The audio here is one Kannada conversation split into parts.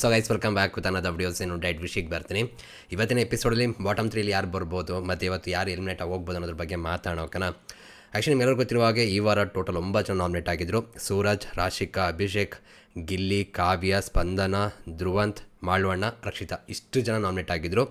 So guys welcome back with ಅನ್ನೋದು ವಿಡಿಯೋಸ್ ಏನು ಡೈಟ್ ವಿಷಯಕ್ಕೆ ಬರ್ತೀನಿ. ಇವತ್ತಿನ ಎಪಿಸೋಡಲ್ಲಿ ಬಾಟಮ್ ತ್ರೀಲಿ ಯಾರು ಬರ್ಬೋದು, ಮತ್ತು ಇವತ್ತು ಯಾರು ಎಲಿಮಿನೇಟ್ ಆಗಿ ಹೋಗ್ಬೋದು ಅನ್ನೋದ್ರ ಬಗ್ಗೆ ಮಾತಾಡೋಕ್ಕನ ಆ್ಯಕ್ಚುಲಿ ನಿಮ್ಮೆಲ್ಲರಿಗೂ ಗೊತ್ತಿರುವ ಹಾಗೆ ಈ ವಾರ ಟೋಟಲ್ ಒಂಬತ್ತು ಜನ ನಾಮಿನೇಟ್ ಆಗಿದ್ದರು ಸೂರಜ್, ರಾಶಿಕಾ, ಅಭಿಷೇಕ್, ಗಿಲ್ಲಿ, ಕಾವ್ಯ, ಸ್ಪಂದನ, ಧ್ರುವಂತ್, ಮಾಳ್ವಣ್ಣ, ರಕ್ಷಿತಾ ಇಷ್ಟು ಜನ ನಾಮಿನೇಟ್ ಆಗಿದ್ದರು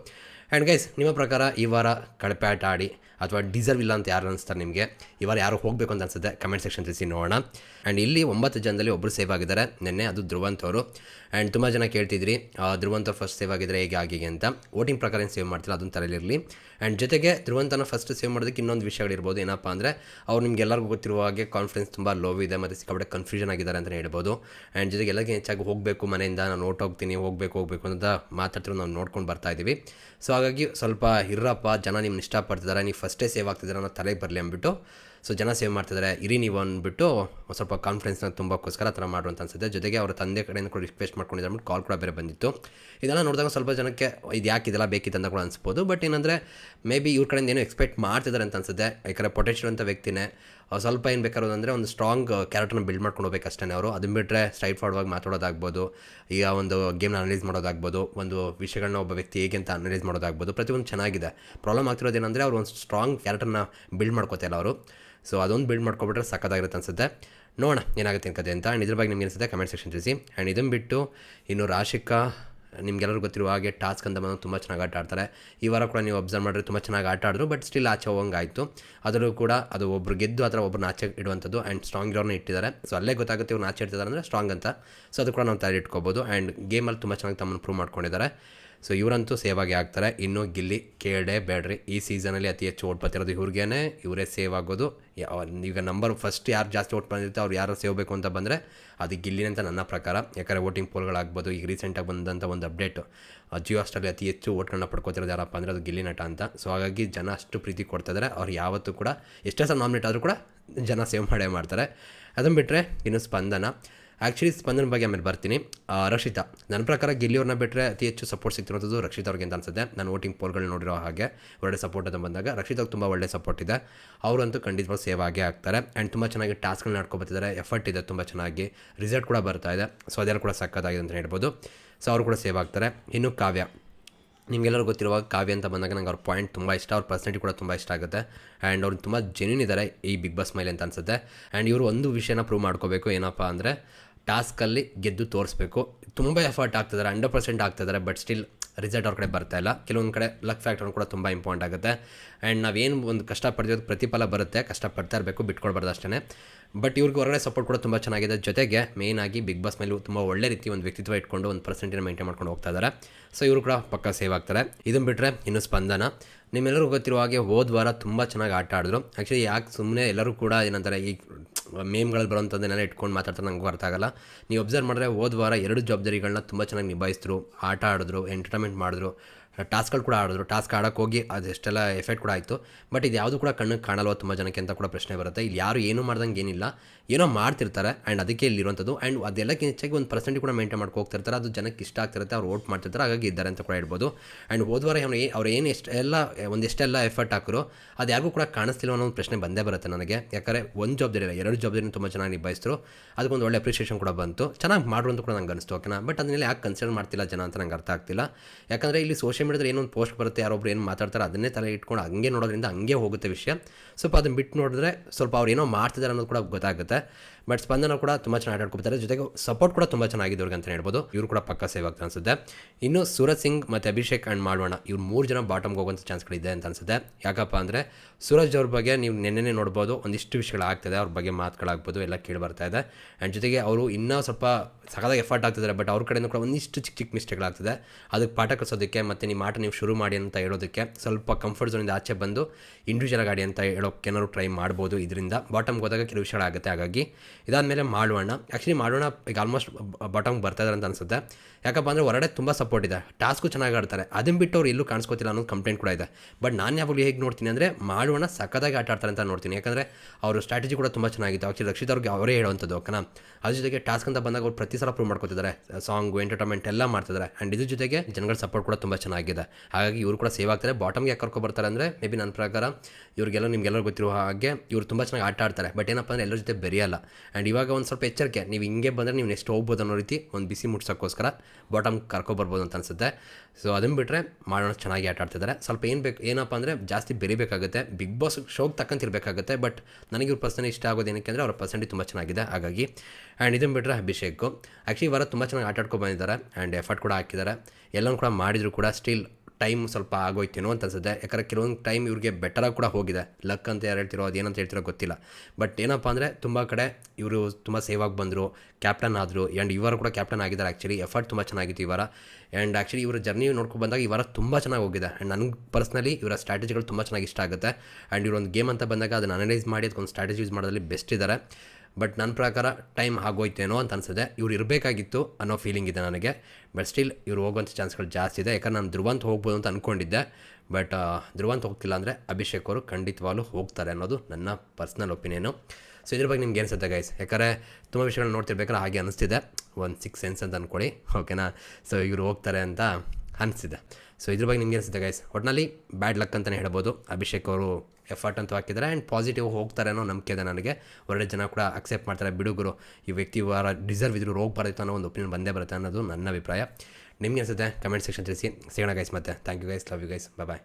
ಆ್ಯಂಡ್ ಗೈಸ್ ನಿಮ್ಮ ಪ್ರಕಾರ ಈ ವಾರ ಕಳಪೆ ಆಟ ಆಡಿ ಅಥವಾ ಡಿಸರ್ವ್ ಇಲ್ಲ ಅಂತ ಯಾರು ಅನಿಸ್ತಾರೆ ನಿಮಗೆ? ಇವಾಗ ಯಾರು ಹೋಗಬೇಕು ಅಂತ ಅನ್ಸುತ್ತೆ ಕಮೆಂಟ್ ಸೆಕ್ಷನ್ ತಿಳಿಸಿ ನೋಡೋಣ. ಆ್ಯಂಡ್ ಇಲ್ಲಿ ಒಂಬತ್ತು ಜನದಲ್ಲಿ ಒಬ್ಬರು ಸೇವ್ ಆಗಿದ್ದಾರೆ. ನಿನ್ನೆ ಅದು ಧ್ರುವಂತ್ ಅವರು. ಆ್ಯಂಡ್ ತುಂಬ ಜನ ಕೇಳ್ತಿದ್ರಿ ಧ್ರುವಂತ್ ಫಸ್ಟ್ ಸೇವ್ ಆಗಿದ್ರೆ ಹೇಗೆ ಆಗಿದೆ ಅಂತ. ವೋಟಿಂಗ್ ಪ್ರಕಾರ ಏನು ಸೇವ್ ಮಾಡ್ತಿಲ್ಲ ಅದನ್ನು ತಲೆಯಲ್ಲಿರಲಿ ಆ್ಯಂಡ್ ಜೊತೆಗೆ ಧ್ರುವಂತನ ಫಸ್ಟ್ ಸೇವ್ ಮಾಡೋದಕ್ಕೆ ಇನ್ನೊಂದು ವಿಷಯಗಳಿರ್ಬೋದು ಏನಪ್ಪ ಅಂದರೆ, ಅವ್ರು ನಿಮ್ಗೆ ಎಲ್ಲರಿಗೂ ಗೊತ್ತಿರುವ ಹಾಗೆ ಕಾನ್ಫಿಡೆನ್ಸ್ ತುಂಬ ಲೋ ಇದೆ, ಮತ್ತು ಸಿಕ್ಕಾಪಟ್ಟೆ ಕನ್ಫ್ಯೂಷನ್ ಆಗಿದ್ದಾರೆ ಅಂತಲೇ ಹೇಳ್ಬೋದು. ಆ್ಯಂಡ್ ಜೊತೆಗೆ ಎಲ್ಲಗೆ ಹೆಚ್ಚಾಗಿ ಹೋಗಬೇಕು ಮನೆಯಿಂದ, ನಾನು ಓಟ್ ಹೋಗ್ತೀನಿ, ಹೋಗಬೇಕು ಹೋಗಬೇಕು ಅಂತ ಮಾತಾಡ್ತಿರೋ ನಾವು ನೋಡ್ಕೊಂಡು ಬರ್ತಾ ಇದ್ದೀವಿ ಸೊ ಹಾಗಾಗಿ ಸ್ವಲ್ಪ ಇರ್ರಪ್ಪ, ಜನ ನಿಮ್ಮನ್ನ ಇಷ್ಟಪಡ್ತಿದ್ದಾರೆ, ನೀವು ಫಸ್ಟೇ ಸೇವ್ ಆಗ್ತಿದ್ದಾರೆ ಅನ್ನೋ ತಲೆಗೆ ಬರಲಿ ಅಂದ್ಬಿಟ್ಟು ಸೊ ಜನ ಸೇವ್ ಮಾಡ್ತಿದ್ದಾರೆ ಇರಿ ನೀವು ಅಂದ್ಬಿಟ್ಟು ಸ್ವಲ್ಪ ಕಾನ್ಫಿಡೆನ್ಸ್ನ ತುಂಬೋಕ್ಕೋಸ್ಕರ ಆ ಥರ ಮಾಡು ಅಂತ ಅನ್ಸುತ್ತೆ. ಜೊತೆಗೆ ಅವರ ತಂದೆ ಕಡೆಯಿಂದ ಕೂಡ ರಿಕ್ವೆಸ್ಟ್ ಮಾಡ್ಕೊಂಡಿದ್ದಾರೆ ಅಂದ್ಬಿಟ್ಟು ಕಾಲ್ ಕೂಡ ಬೇರೆ ಬಂದಿತ್ತು. ಇದೆಲ್ಲ ನೋಡಿದಾಗ ಸ್ವಲ್ಪ ಜನಕ್ಕೆ ಇದು ಯಾಕೆ ಇದೆಲ್ಲ ಅಂತ ಕೂಡ ಅನಿಸ್ಬೋದು. ಬಟ್ ಏನಂದರೆ ಮೇ ಬಿ ಇವ್ರ ಕಡೆಯಿಂದ ಏನೋ ಎಕ್ಸ್ಪೆಕ್ಟ್ ಮಾಡ್ತಿದ್ದಾರೆ ಅಂತ ಅನ್ಸುತ್ತೆ. ಯಾಕಂದರೆ ಪೊಟೆನ್ಷಿಯಲ್ ಅಂತ ವ್ಯಕ್ತಿನೇ. ಸ್ವಲ್ಪ ಏನು ಬೇಕಾರು ಅಂದರೆ ಒಂದು ಸ್ಟ್ರಾಂಗ್ ಕ್ಯಾರೆಕ್ಟರ್ನ ಬಿಲ್ಡ್ ಮಾಡ್ಕೊಂಡು ಹೋಗ್ಬೇಕು ಅಷ್ಟೇ ಅವರು. ಅದನ್ನ ಬಿಟ್ಟರೆ ಸ್ಟ್ರೈಟ್ ಫಾರ್ಡ್ವಾಗಿ ಮಾತಾಡೋದಾಗ್ಬೋದು, ಈಗ ಒಂದು ಗೇಮ್ನ ಅನಲೈಸ್ ಮಾಡೋದಾಗ್ಬೋದು, ಒಂದು ವಿಷಯಗಳನ್ನ ಒಬ್ಬ ವ್ಯಕ್ತಿ ಹೇಗೆ ಅಂತ ಅನಲೈಸ್ ಮಾಡೋದಾಗ್ಬೋದು, ಪ್ರತಿಯೊಂದು ಚೆನ್ನಾಗಿದೆ. ಪ್ರಾಬ್ಲಮ್ ಆಗ್ತಿರೋದು ಏನಂದರೆ ಅವ್ರು ಒಂದು ಸ್ಟ್ರಾಂಗ್ ಕ್ಯಾರೆಕ್ಟರ್ನ ಬಿಲ್ಡ್ ಮಾಡ್ಕೋತಿಲ್ಲ ಅವರು. ಸೊ ಅದೊಂದು ಬಿಲ್ಡ್ ಮಾಡ್ಕೊಬಿಟ್ರೆ ಸಕ್ಕತ್ತಾಗಿರುತ್ತೆ ಅನ್ಸುತ್ತೆ. ನೋಡೋಣ ಏನಾಗುತ್ತೆ ಕತೆ ಅಂತ. ಆ್ಯಂಡ್ ಇದ್ರ ಬಗ್ಗೆ ನಿಮ್ಗೆ ಅನಿಸುತ್ತೆ? ಕಮೆಂಟ್ ಸೆಕ್ಷನ್ ತಿಳಿಸಿ. ಆ್ಯಂಡ್ ಇದನ್ನು ಬಿಟ್ಟು ಇನ್ನು ರಾಶಿಕಾ ನಿಮ್ಗೆಲ್ಲರೂ ಗೊತ್ತಿರುವ ಹಾಗೆ ಟಾಸ್ಕ್ ಅಂತ ಬಂದು ತುಂಬ ಚೆನ್ನಾಗಿ ಆಟ ಆಡ್ತಾರೆ. ಈ ವಾರ ಕೂಡ ನೀವು ಅಬ್ಸರ್ವ್ ಮಾಡಿದ್ರೆ ತುಂಬ ಚೆನ್ನಾಗಿ ಆಟ ಆಡಿದ್ರು ಬಟ್ ಸ್ಟಿಲ್ ಆಚೆ ಹೋಗಂಗಾಯಿತು. ಅದರಲ್ಲೂ ಕೂಡ ಅದು ಒಬ್ರು ಗೆದ್ದು ಅಥವಾ ಒಬ್ಬರು ಆಚೆ ಇಡುವಂಥದ್ದು ಆ್ಯಂಡ್ ಸ್ಟ್ರಾಂಗ್ ಇರೋರ್ನ ಇಟ್ಟಿದ್ದಾರೆ. ಸೊ ಅಲ್ಲೇ ಗೊತ್ತಾಗುತ್ತೆ ಇವ್ರು ಆಚೆ ಇಡ್ತಿದ್ದಾರೆ ಅಂದರೆ ಸ್ಟ್ರಾಂಗ್ ಅಂತ. ಸೊ ಅದು ಕೂಡ ನಾವು ತಲೆ ಇಟ್ಕೋಬೋದು ಆ್ಯಂಡ್ ಗೇಮಲ್ಲಿ ತುಂಬ ಚೆನ್ನಾಗಿ ತಮ್ಮನ್ನು ಪ್ರೂವ್ ಮಾಡ್ಕೊಂಡಿದ್ದಾರೆ. ಸೊ ಇವರಂತೂ ಸೇವ್ ಆಗಿ ಆಗ್ತಾರೆ ಇನ್ನು ಗಿಲ್ಲಿ ಕೇಳೇ ಬೇಡ್ರಿ. ಈ ಸೀಸನಲ್ಲಿ ಅತಿ ಹೆಚ್ಚು ಓಟ್ ಬರ್ತಿರೋದು ಇವ್ರಿಗೇನೆ. ಇವರೇ ಸೇವ್ ಆಗೋದು. ಈಗ ನಂಬರ್ ಫಸ್ಟ್ ಯಾರು ಜಾಸ್ತಿ ಓಟ್ ಬಂದಿರುತ್ತೆ ಅವ್ರು ಯಾರು ಸೇವ್ ಬೇಕು ಅಂತ ಬಂದರೆ ಅದು ಗಿಲ್ಲಿ ಅಂತ ನನ್ನ ಪ್ರಕಾರ. ಯಾಕಂದರೆ ವೋಟಿಂಗ್ ಪೋಲ್ಗಳಾಗ್ಬೋದು ಈಗ ರೀಸೆಂಟಾಗಿ ಬಂದಂಥ ಒಂದು ಅಪ್ಡೇಟು ಜಿಯೋ ಅಷ್ಟರಲ್ಲಿ ಅತಿ ಹೆಚ್ಚು ಓಟ್ಗಳನ್ನ ಪಡ್ಕೋತಿರೋದು ಯಾರಪ್ಪ ಅಂದರೆ ಅದು ಗಿಲ್ಲಿ ನಟ ಅಂತ. ಸೊ ಹಾಗಾಗಿ ಜನ ಅಷ್ಟು ಪ್ರೀತಿ ಕೊಡ್ತಿದ್ದಾರೆ ಅವ್ರು ಯಾವತ್ತೂ ಕೂಡ ಎಷ್ಟೇ ಸಲ ನಾಮಿನೇಟ್ ಆದರೂ ಕೂಡ ಜನ ಸೇವ್ ಮಾಡೇ ಮಾಡ್ತಾರೆ. ಅದನ್ನು ಬಿಟ್ಟರೆ ಇನ್ನು ಸ್ಪಂದನ. ಆ್ಯಕ್ಚುಲಿ ಸ್ಪಂದನ ಬಗ್ಗೆ ಆಮೇಲೆ ಬರ್ತೀನಿ. ರಕ್ಷಿತಾ, ನನ್ನ ಪ್ರಕಾರ ಗೆಲ್ಲಿಯವ್ರನ್ನ ಬಿಟ್ಟರೆ ಅತಿ ಹೆಚ್ಚು ಸಪೋರ್ಟ್ ಸಿಗ್ತಿರೋದು ರಕ್ಷಿತ ಅವ್ರಿಗೆ ಅಂತ ಅನ್ಸುತ್ತೆ. ನಾನು ವೋಟಿಂಗ್ ಪೋಲ್ಗಳು ನೋಡಿರೋ ಹಾಗೆ ಒಳ್ಳೆ ಸಪೋರ್ಟ್ ಅಂತ ಬಂದಾಗ ರಕ್ಷಿತಾಗೆ ತುಂಬ ಒಳ್ಳೆ ಸಪೋರ್ಟ್ ಇದೆ. ಅವರಂತೂ ಖಂಡಿತವಾಗಿ ಸೇವ್ ಆಗೇ ಆಗ್ತಾರೆ. ಆ್ಯಂಡ್ ತುಂಬ ಚೆನ್ನಾಗಿ ಟಾಸ್ಕ್ಗಳನ್ನ ನಡ್ಕೊಬರ್ತಿದ್ದಾರೆ ಎಫರ್ಟ್ ಇದೆ ತುಂಬ ಚೆನ್ನಾಗಿ. ರಿಸಲ್ಟ್ ಕೂಡ ಬರ್ತಾ ಇದೆ. ಸೊ ಅದೆಲ್ಲ ಕೂಡ ಸಕ್ಕತ್ತಾಗಿದೆ ಅಂತ ಹೇಳ್ಬೋದು. ಸೊ ಅವರು ಕೂಡ ಸೇವ್ ಆಗ್ತಾರೆ. ಇನ್ನು ಕಾವ್ಯ. ನಿಮಗೆಲ್ಲರೂ ಗೊತ್ತಿರುವಾಗ ಕಾವ್ಯ ಅಂತ ಬಂದಾಗ ನಂಗೆ ಅವ್ರ ಪಾಯಿಂಟ್ ತುಂಬ ಇಷ್ಟ. ಅವ್ರ ಪರ್ಸನಿಟಿ ಕೂಡ ತುಂಬ ಇಷ್ಟ ಆಗುತ್ತೆ. ಆ್ಯಂಡ್ ಅವ್ರು ತುಂಬ ಜೆನ್ಯೂನ್ ಇದ್ದಾರೆ ಈ ಬಿಗ್ ಬಾಸ್ ಮೈಲ್ ಅಂತ ಅನ್ಸುತ್ತೆ. ಆ್ಯಂಡ್ ಇವರು ಒಂದು ವಿಷಯನ ಪ್ರೂವ್ ಮಾಡ್ಕೋಬೇಕು. ಏನಪ್ಪ ಅಂದರೆ ಟಾಸ್ಕಲ್ಲಿ ಗೆದ್ದು ತೋರಿಸ್ಬೇಕು. ತುಂಬ ಎಫರ್ಟ್ ಆಗ್ತಿದ್ದಾರೆ ಹಂಡ್ರೆಡ್ ಪರ್ಸೆಂಟ್ ಆಗ್ತಿದ್ದಾರೆ ಬಟ್ ಸ್ಟಿಲ್ ರಿಸಲ್ಟ್ ಅವ್ರ ಕಡೆ ಬರ್ತಾ ಇಲ್ಲ. ಕೆಲವೊಂದು ಕಡೆ ಲಕ್ ಫ್ಯಾಕ್ಟರ್ ಕೂಡ ತುಂಬ ಇಂಪಾರ್ಟೆಂಟ್ ಆಗುತ್ತೆ. ಆ್ಯಂಡ್ ನಾವೇನು ಒಂದು ಕಷ್ಟಪಡ್ತೀವಿ ಪ್ರತಿಫಲ ಬರುತ್ತೆ, ಕಷ್ಟಪಡ್ತಾ ಇರಬೇಕು, ಬಿಟ್ಕೊಡ್ಬಾರ್ದು ಅಷ್ಟೇ ಬಟ್ ಇವ್ರಿಗೆ ಹೊರಗಡೆ ಸಪೋರ್ಟ್ ಕೂಡ ತುಂಬ ಚೆನ್ನಾಗಿದೆ. ಜೊತೆಗೆ ಮೇಯ್ನ್ ಆಗಿ ಬಿಗ್ ಬಾಸ್ ಮೇಲೂ ತುಂಬ ಒಳ್ಳೆ ರೀತಿ ಒಂದು ವ್ಯಕ್ತಿತ್ವ ಇಟ್ಕೊಂಡು ಒಂದು ಪರ್ಸೆಂಟಿನ ಮೇಂಟೈನ್ ಮಾಡ್ಕೊಂಡು ಹೋಗ್ತಾ ಇದ್ದಾರೆ ಸೊ ಇವರು ಕೂಡ ಪಕ್ಕ ಸೇವ್ ಆಗ್ತಾರೆ. ಇದನ್ನು ಬಿಟ್ಟರೆ ಇನ್ನು ಸ್ಪಂದನ. ನಿಮ್ಮೆಲ್ಲರಿಗೂ ಗೊತ್ತಿರುವ ಹಾಗೆ ಹೋದ ವಾರ ತುಂಬ ಚೆನ್ನಾಗಿ ಆಟ ಆಡಿದ್ರು. ಆ್ಯಕ್ಚುಲಿ ಯಾಕೆ ಸುಮ್ಮನೆ ಎಲ್ಲರೂ ಕೂಡ ಏನಂತಾರೆ, ಈ ಮೇಮ್ಗಳಲ್ಲಿ ಬರೋಂಥದ್ದನ್ನೆಲ್ಲ ಇಟ್ಕೊಂಡು ಮಾತಾಡ್ತಾರೆ, ನಂಗೆ ಅರ್ಥ ಆಗಲ್ಲ. ನೀವು ಅಬ್ಸರ್ವ್ ಮಾಡಿದ್ರೆ ಹೋದ ವಾರ ಎರಡು ಜವಾಬ್ದಾರಿಗಳನ್ನ ತುಂಬ ಚೆನ್ನಾಗಿ ನಿಭಾಯಿಸಿದ್ರು, ಆಟ ಆಡಿದ್ರು ಎಂಟರ್ಟೈನ್ಮೆಂಟ್ ಮಾಡಿದ್ರು. ಟಾಸ್ಕ್ಗಳು ಕೂಡ ಆಡಿದ್ರು. ಟಾಸ್ಕ್ ಆಡೋಕೆ ಹೋಗಿ ಅದೆಷ್ಟೆಲ್ಲ ಎಫೆಕ್ಟ್ ಕೂಡ ಆಯಿತು. ಬಟ್ ಇದು ಯಾವುದು ಕೂಡ ಕಣ್ಣಿಗೆ ಕಾಣಲ್ವ ತುಂಬ ಜನಕ್ಕೆ ಅಂತ ಕೂಡ ಪ್ರಶ್ನೆ ಬರುತ್ತೆ. ಇಲ್ಲಿ ಯಾರು ಏನೂ ಮಾಡ್ದಂಗೆ ಏನಿಲ್ಲ. ಏನೋ ಮಾಡ್ತಿರ್ತಾರೆ ಆ್ಯಂಡ್ ಅದಕ್ಕೆ ಇಲ್ಲಿರುವಂಥದ್ದು ಆ್ಯಂಡ್ ಅದೆಲ್ಲಕ್ಕೆ ಹೆಚ್ಚಾಗಿ ಒಂದು ಪರ್ಸೆಂಟ್ ಕೂಡ ಮೇಂಟೈನ್ ಮಾಡ್ಕೊ ಹೋಗ್ತಿರ್ತಾರೆ. ಅದು ಜನಕ್ಕೆ ಇಷ್ಟ ಆಗ್ತಿರುತ್ತೆ. ಅವ್ರು ಓಟ್ ಮಾಡ್ತಿರ್ತಾರೆ. ಹಾಗಾಗಿ ಇದ್ದಾರೆ ಅಂತ ಕೂಡ ಹೇಳ್ಬೋದು. ಆ್ಯಂಡ್ ಹೋದ್ವಾರ ಅವ್ನು ಏ- ಅವ್ರು ಏನು ಎಷ್ಟೆಲ್ಲ, ಒಂದೆಷ್ಟೆಲ್ಲ ಎಫರ್ಟ್ ಹಾಕಿದ್ರು ಅದು ಯಾರಿಗೂ ಕೂಡ ಕಾಣಿಸ್ತಿಲ್ಲ ಅನ್ನೋ ಒಂದು ಪ್ರಶ್ನೆ ಬಂದೇ ಬರುತ್ತೆ ನನಗೆ. ಯಾಕಂದರೆ ಒಂದು ಜವಾಬ್ದಾರಿ ಎರಡು ಜವಾಬ್ದಾರಿನೂ ತುಂಬ ಚೆನ್ನಾಗಿ ನಿಭಾಯಿಸಿದ್ರು. ಅದಕ್ಕೊಂದು ಒಳ್ಳೆ ಅಪ್ರಿಷಿಯೇಷನ್ ಕೂಡ ಬಂತು. ಚೆನ್ನಾಗಿ ಮಾಡ್ರು ಅಂತ ಕೂಡ ನಂಗೆ ಅನಿಸ್ತು, ಓಕೆನಾ? ಬಟ್ ಅದನ್ನೆಲ್ಲ ಯಾಕೆ ಕನ್ಸಿಡರ್ ಮಾಡ್ತಿಲ್ಲ ಜನ ಅಂತ ನಂಗೆ ಅರ್ಥ ಆಗ್ತಿಲ್ಲ. ಯಾಕಂದರೆ ಇಲ್ಲಿ ಸೋಷಿಯಲ್ ಮೀಡಿಯಾದಲ್ಲಿ ಏನೊಂದು ಪೋಸ್ಟ್ ಬರುತ್ತೆ ಯಾರೊಬ್ರು ಏನು ಮಾತಾಡ್ತಾರೆ, ಅದನ್ನೇ ತಲೆ ಇಟ್ಕೊಂಡು ಹಂಗೆ ನೋಡೋದ್ರಿಂದ ಹಂಗೆ ಹೋಗುತ್ತೆ ವಿಷಯ. ಸ್ವಲ್ಪ ಅದನ್ನು ಬಿಟ್ಟು ನೋಡಿದ್ರೆ ಸ್ವಲ್ಪ ಅವ್ರು ಏನೋ ಮಾಡ್ತಿದ್ದಾರೆ ಅನ್ನೋದು ಕೂಡ ಗೊತ್ತಾಗುತ್ತೆ. ಬಟ್ ಸ್ಪಂದನ ಕೂಡ ತುಂಬ ಚೆನ್ನಾಗಿ ಆಟಾಡ್ಕೊತಾರೆ ಜೊತೆಗೆ ಸಪೋರ್ಟ್ ಕೂಡ ತುಂಬ ಚೆನ್ನಾಗಿದೆ ಅವ್ರಿಗೆ ಅಂತ ಹೇಳ್ಬೋದು. ಇವರು ಕೂಡ ಪಕ್ಕ ಸೇವ್ ಆಗ್ತಾ ಅನ್ಸುತ್ತೆ. ಇನ್ನು ಸೂರಜ್ ಸಿಂಗ್ ಮತ್ತು ಅಭಿಷೇಕ್ ಆ್ಯಂಡ್ ಮಾಡೋಣ ಇವ್ರು ಮೂರು ಜನ ಬಾಟಮ್ಗೆ ಹೋಗುವಂಥ ಚಾನ್ಸ್ಗಳಿದೆ ಅಂತ ಅನ್ಸುತ್ತೆ. ಯಾಕಪ್ಪ ಅಂದರೆ ಸೂರಜ್ ಅವ್ರ ಬಗ್ಗೆ ನೀವು ನೆನ್ನೆನೇ ನೋಡ್ಬೋದು, ಒಂದಿಷ್ಟು ವಿಷಯಗಳಾಗ್ತದೆ ಅವ್ರ ಬಗ್ಗೆ ಮಾತುಗಳಾಗ್ಬೋದು, ಎಲ್ಲ ಕೇಳಿ ಬರ್ತಾ ಇದೆ. ಆ್ಯಂಡ್ ಜೊತೆಗೆ ಅವರು ಇನ್ನೂ ಸ್ವಲ್ಪ ಸಖದಾಗ ಎಫರ್ಟ್ ಆಗ್ತಿದ್ದಾರೆ ಬಟ್ ಅವ್ರ ಕಡೆಯಿಂದ ಕೂಡ ಒಂದಿಷ್ಟು ಚಿಕ್ಕ ಚಿಕ್ಕ ಮಿಸ್ಟೇಕ್ಗಳಾಗ್ತದೆ ಅದಕ್ಕೆ ಪಾಠ ಕಲಿಸೋದಕ್ಕೆ ಮತ್ತು ನಿಮ್ಮ ಆಟ ನೀವು ಶುರು ಮಾಡಿ ಅಂತ ಹೇಳೋದಕ್ಕೆ ಸ್ವಲ್ಪ ಕಂಫರ್ಟ್ ಝೋನಿಂದ ಆಚೆ ಬಂದು ಇಂಡಿವಿಜುವಲ್ ಗಾಡಿ ಅಂತ ಹೇಳೋಕ್ಕೆ ಏನಾದ್ರು ಟ್ರೈ ಮಾಡ್ಬೋದು ಇದರಿಂದ. ಬಾಟಮ್ಗೆ ಹೋದಾಗ ಕೆಲವು ಆಗುತ್ತೆ, ಹಾಗಾಗಿ. ಇದಾದಮೇಲೆ ಮಾಡೋಣ ಆ್ಯಕ್ಚುಲಿ ಮಾಡೋಣ ಈಗ ಆಲ್ಮೋಸ್ಟ್ ಬಾಟಮ್ಗೆ ಬರ್ತಾ ಇದ್ದಾರೆ ಅಂತ ಅನ್ಸುತ್ತೆ. ಯಾಕಪ್ಪ ಅಂದರೆ ಹೊರಗಡೆ ತುಂಬ ಸಪೋರ್ಟ್ ಇದೆ. ಟಾಸ್ಕು ಚೆನ್ನಾಗಿ ಆಡ್ತಾರೆ. ಅದನ್ನು ಬಿಟ್ಟು ಅವ್ರು ಎಲ್ಲೂ ಕಾಣಿಸ್ಕೋತಿಲ್ಲ ಅನ್ನೋದು ಕಂಪ್ಲೇಂಟ್ ಕೂಡ ಇದೆ. ಬಟ್ ನಾನು ಯಾವಾಗಲೂ ಹೇಗೆ ನೋಡ್ತೀನಿ ಅಂದರೆ ಮಾಡೋಣ ಸಖದಾಗಿ ಆಟ ಆಡ್ತಾರೆ ಅಂತ ನೋಡ್ತೀನಿ. ಯಾಕಂದರೆ ಅವರು ಸ್ಟ್ರಾಟಜಿ ಕೂಡ ತುಂಬ ಚೆನ್ನಾಗಿತ್ತು. ಆ್ಯಕ್ಚುಲಿ ರಕ್ಷಿತ್ ಅವ್ರಿಗೆ ಅವರೇ ಹೇಳುವಂಥದ್ದು, ಓಕೆನಾ? ಅದ್ರ ಜೊತೆಗೆ ಟಾಸ್ಕ್ ಅಂತ ಬಂದಾಗ ಅವ್ರು ಪ್ರತಿ ಸಲ ಪ್ರೂವ್ ಮಾಡ್ಕೋತಿದ್ದಾರೆ. ಸಾಂಗು ಎಂಟರ್ಟೈನ್ಮೆಂಟ್ ಎಲ್ಲ ಮಾಡ್ತಿದ್ದಾರೆ. ಆ್ಯಂಡ್ ಇದ್ರ ಜೊತೆಗೆ ಜನಗಳ ಸಪೋರ್ಟ್ ಕೂಡ ತುಂಬ ಚೆನ್ನಾಗಿದೆ ಚೆನ್ನಾಗಿದೆ ಹಾಗಾಗಿ ಇವರು ಕೂಡ ಸೇವ್ ಆಗ್ತಾರೆ. ಬಾಟಮ್ಗೆ ಯಾಕೆ ಕರ್ಕೊಬರ್ತಾರೆ ಅಂದರೆ ಮೇ ಬಿ ನನ್ನ ಪ್ರಕಾರ ಇವ್ರಿಗೆಲ್ಲ ನಿಮಗೆಲ್ಲರೂ ಗೊತ್ತಿರುವ ಹಾಗೆ ಇವರು ತುಂಬ ಚೆನ್ನಾಗಿ ಆಟ ಆಡ್ತಾರೆ. ಬಟ್ ಏನಪ್ಪ ಅಂದರೆ ಎಲ್ಲರ ಜೊತೆ ಬೆರೆಯಲ್ಲ. ಆ್ಯಂಡ್ ಇವಾಗ ಒಂದು ಸ್ವಲ್ಪ ಎಚ್ಚರಿಕೆ, ನೀವು ಹಿಂಗೆ ಬಂದರೆ ನೀವು ನೆಕ್ಸ್ಟ್ ಹೋಗ್ಬೋದು ಅನ್ನೋ ರೀತಿ ಒಂದು ಬಿಸಿ ಮುಟ್ಸೋಕ್ಕೋಸ್ಕರ ಬಾಟಮ್ ಕರ್ಕೊಬರ್ಬೋದು ಅಂತ ಅನಿಸುತ್ತೆ. ಸೊ ಅದನ್ನು ಬಿಟ್ಟರೆ ಮಾಡೋಣ ಚೆನ್ನಾಗಿ ಆಟ ಆಡ್ತಿದ್ದಾರೆ ಸ್ವಲ್ಪ ಏನು ಬೇಕು, ಏನಪ್ಪ ಅಂದರೆ ಜಾಸ್ತಿ ಬೆರಿಬೇಕಾಗುತ್ತೆ. ಬಿಗ್ ಬಾಸ್ ಶೋಗೆ ತಕ್ಕಂತಿರ್ಬೇಕಾಗುತ್ತೆ ಬಟ್ ನನಗೆ ಇವ್ರ ಪರ್ಸನ್ ಇಷ್ಟ ಆಗೋದು ಏನಕ್ಕೆ ಅಂದರೆ ಅವ್ರ ಪರ್ಸೆಂಟೇಜ್ ತುಂಬ ಚೆನ್ನಾಗಿದೆ. ಹಾಗಾಗಿ ಆ್ಯಂಡ್ ಇದನ್ನು ಬಿಟ್ಟರೆ ಅಭಿಷೇಕು ಆ್ಯಕ್ಚುಲಿ ಇವರ ತುಂಬ ಚೆನ್ನಾಗಿ ಆಟ ಆಡ್ಕೊಂಡು ಬಂದಿದ್ದಾರೆ. ಆ್ಯಂಡ್ ಎಫರ್ಟ್ ಕೂಡ ಹಾಕಿದ್ದಾರೆ. ಎಲ್ಲನೂ ಕೂಡ ಮಾಡಿದ್ರು ಕೂಡ. ಸ್ಟಿಲ್ ಟೈಮ್ ಸ್ವಲ್ಪ ಆಗೋಯ್ತೇನೋ ಅಂತ ಅನ್ಸುತ್ತೆ. ಯಾಕಂದರೆ ಕೆಲವೊಂದು ಟೈಮ್ ಇವ್ರಿಗೆ ಬೆಟರಾಗಿ ಕೂಡ ಹೋಗಿದೆ. ಲಕ್ ಅಂತ ಯಾರು ಹೇಳ್ತಿರೋ, ಅದೇನಂತ ಹೇಳ್ತಿರೋ ಗೊತ್ತಿಲ್ಲ. ಬಟ್ ಏನಪ್ಪ ಅಂದರೆ ತುಂಬ ಕಡೆ ಇವರು ತುಂಬ ಸೇವ್ ಆಗಿ ಬಂದರು ಕ್ಯಾಪ್ಟನ್ ಆದರು ಆ್ಯಂಡ್ ಇವರು ಕೂಡ ಕ್ಯಾಪ್ಟನ್ ಆಗಿದ್ದಾರೆ ಆ್ಯಕ್ಚುಲಿ ಎಫರ್ಟ್ ತುಂಬ ಚೆನ್ನಾಗಿತ್ತು ಇವರ. ಆ್ಯಂಡ್ ಆ್ಯಕ್ಚುಲಿ ಇವರ ಜರ್ನಿ ನೋಡ್ಕೊಂಡು ಬಂದಾಗ ಇವರ ತುಂಬ ಚೆನ್ನಾಗಿ ಹೋಗಿದೆ. ಆ್ಯಂಡ್ ನನಗೆ ಪರ್ಸ್ನಲಿ ಇವರ ಸ್ಟ್ರಾಟಜಿಗಳು ತುಂಬ ಚೆನ್ನಾಗಿ ಇಷ್ಟ ಆಗುತ್ತೆ. ಆ್ಯಂಡ್ ಇವರೊಂದು ಗೇಮ್ ಅಂತ ಬಂದಾಗ ಅದನ್ನು ಅನಲೈಸ್ ಮಾಡಿ, ಅದಕ್ಕೊಂದು ಸ್ಟ್ರಾಟಜಿ ಯೂಸ್ ಮಾಡೋದ್ರಲ್ಲಿ ಬೆಸ್ಟ್ ಇದ್ದಾರೆ ಬಟ್ ನನ್ನ ಪ್ರಕಾರ ಟೈಮ್ ಆಗೋಯ್ತೇನೋ ಅಂತ ಅನ್ಸುತ್ತೆ. ಇವ್ರು ಇರಬೇಕಾಗಿತ್ತು ಅನ್ನೋ ಫೀಲಿಂಗ್ ಇದೆ ನನಗೆ. ಬಟ್ ಸ್ಟಿಲ್ ಇವ್ರು ಹೋಗುವಂಥ ಚಾನ್ಸ್ಗಳು ಜಾಸ್ತಿ ಇದೆ. ಯಾಕಂದ್ರೆ ನಾನು ಧ್ರುವಂತ ಹೋಗ್ಬೋದು ಅಂತ ಅಂದ್ಕೊಂಡಿದ್ದೆ ಬಟ್ ಧ್ರುವಂತ ಹೋಗ್ತಿಲ್ಲ ಅಂದರೆ ಅಭಿಷೇಕ್ ಅವರು ಖಂಡಿತವಾಗ್ಲೂ ಹೋಗ್ತಾರೆ ಅನ್ನೋದು ನನ್ನ ಪರ್ಸ್ನಲ್ ಒಪಿನಿಯನು ಸೊ ಇದ್ರ ಬಗ್ಗೆ ನಿಮ್ಗೆ ಅನ್ಸುತ್ತೆ ಗೈಸ್ ಯಾಕಂದರೆ ತುಂಬ ವಿಷಯಗಳನ್ನ ನೋಡ್ತಿರ್ಬೇಕಾದ್ರೆ ಹಾಗೆ ಅನಿಸ್ತಿದೆ. ಒಂದು ಸಿಕ್ಸ್ ಸೆನ್ಸ್ ಅಂತ ಅಂದ್ಕೊಳ್ಳಿ ಓಕೆನಾ ಸೊ ಇವರು ಹೋಗ್ತಾರೆ ಅಂತ ಅನಿಸ್ತಿದೆ. ಸೊ ಇದ್ರ ಬಗ್ಗೆ ನಿಮ್ಗೆ ಅನಿಸುತ್ತೆ ಗೈಸ್ ಒಟ್ಟಿನಲ್ಲಿ ಬ್ಯಾಡ್ ಲಕ್ ಅಂತಲೇ ಹೇಳ್ಬೋದು. ಅಭಿಷೇಕ್ ಅವರು ಎಫರ್ಟ್ ಅಂತ ಹಾಕಿದ್ದಾರೆ ಆ್ಯಂಡ್ ಪಾಸಿಟಿವ್ ಹೋಗ್ತಾರೆ ಅನ್ನೋ ನಂಬಿಕೆ ಇದೆ ನನಗೆ. ಒಳ್ಳೆ ಜನ ಕೂಡ ಅಕ್ಸೆಪ್ಟ್ ಮಾಡ್ತಾರೆ. ಬಿಡುಗರು ಈ ವ್ಯಕ್ತಿ ವಾರ ಡಿಸರ್ವ್ ಇದ್ರು ರೋಗ ಬರುತ್ತೆ ಅನ್ನೋ ಒಂದು ಒಪಿನಿಯನ್ ಬಂದೇ ಬರುತ್ತೆ ಅನ್ನೋದು ನನ್ನ ಅಭಿಪ್ರಾಯ. ನಿಮ್ಗೆ ಅನಿಸುತ್ತೆ? ಕಮೆಂಟ್ ಸೆಕ್ಷನ್ ತಿಳಿಸಿ. ಸಿಗೋಣ ಗೈಸ್ ಮತ್ತೆ. Thank you guys love you guys bye